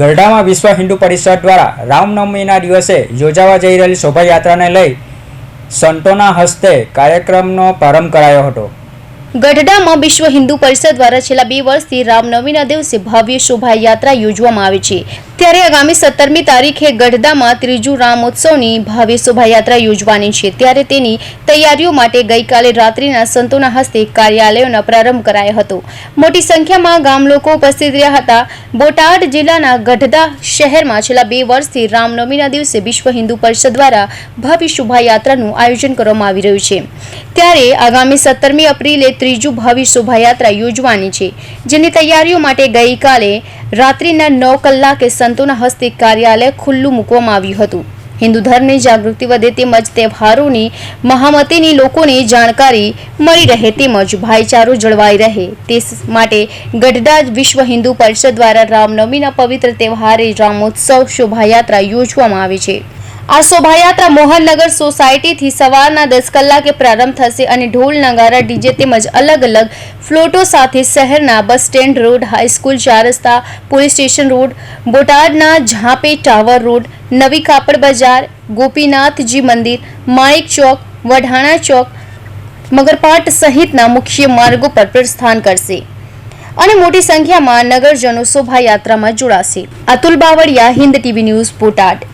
ગરડામાં વિશ્વ હિન્દુ પરિષદ દ્વારા રામનવમીના દિવસે યોજાવા જઈ રહેલી શોભાયાત્રાને લઈ સંતોના હસ્તે કાર્યક્રમનો પ્રારંભ કરાયો હતો. ગઢડામાં વિશ્વ હિન્દુ પરિષદ દ્વારા છેલ્લા બે વર્ષથી રામનવમીના દિવસે ભવ્ય શોભાયાત્રા યોજવામાં આવે છે. ત્યારે આગામી સત્તરમી તારીખે ગઢડામાં ત્રીજું રામોત્સવની ભવ્ય શોભાયાત્રા યોજવાની છે. ત્યારે તેની તૈયારીઓ માટે ગઈકાલે રાત્રિના સંતોના હસ્તે કાર્યાલયોનો પ્રારંભ કરાયો હતો. મોટી સંખ્યામાં ગામ લોકો ઉપસ્થિત રહ્યા હતા. બોટાદ જિલ્લાના ગઢડા શહેરમાં છેલ્લા બે વર્ષથી રામનવમીના દિવસે વિશ્વ હિન્દુ પરિષદ દ્વારા ભવ્ય શોભાયાત્રાનું આયોજન કરવામાં આવી રહ્યું છે. ત્યારે આગામી સત્તરમી એપ્રિલે ત્રીજું ભવ્ય શોભાયાત્રા યોજવાની છે. જેની તૈયારીઓ માટે ગઈકાલે રાત્રિના નવ કલાકે સંતોના હસ્તે કાર્યાલય ખુલ્લું મૂકવામાં આવ્યું હતું. હિન્દુ ધર્મની જાગૃતિ વધે તેમજ તહેવારોની મહામતીની લોકોને જાણકારી મળી રહે તેમજ ભાઈચારો જળવાઈ રહે. તે માટે ગઢડા વિશ્વ હિન્દુ પરિષદ દ્વારા રામનવમીના પવિત્ર તહેવારે રામોત્સવ શોભાયાત્રા યોજવામાં આવે છે. આ શોભાયાત્રા મોહનનગર સોસાયટીથી સવારના દસ કલાકે પ્રારંભ થશે અને ઢોલ નગારા, ડીજે તેમજ અલગ અલગ ફ્લોટો સાથે શહેરના બસ સ્ટેન્ડ રોડ, હાઈસ્કૂલ ચાર રસ્તા, પોલીસ સ્ટેશન રોડ, બોટાદના ઝાંપે ટાવર રોડ, નવી કાપડ બજાર, ગોપીનાથજી મંદિર, માણેક ચોક, વઢાણા ચોક, મગરપાટ સહિતના મુખ્ય માર્ગો પર પ્રસ્થાન કરશે. અને મોટી સંખ્યામાં નગરજનો શોભાયાત્રામાં જોડાશે. Atul Bavaliya, Hind TV news, Botad.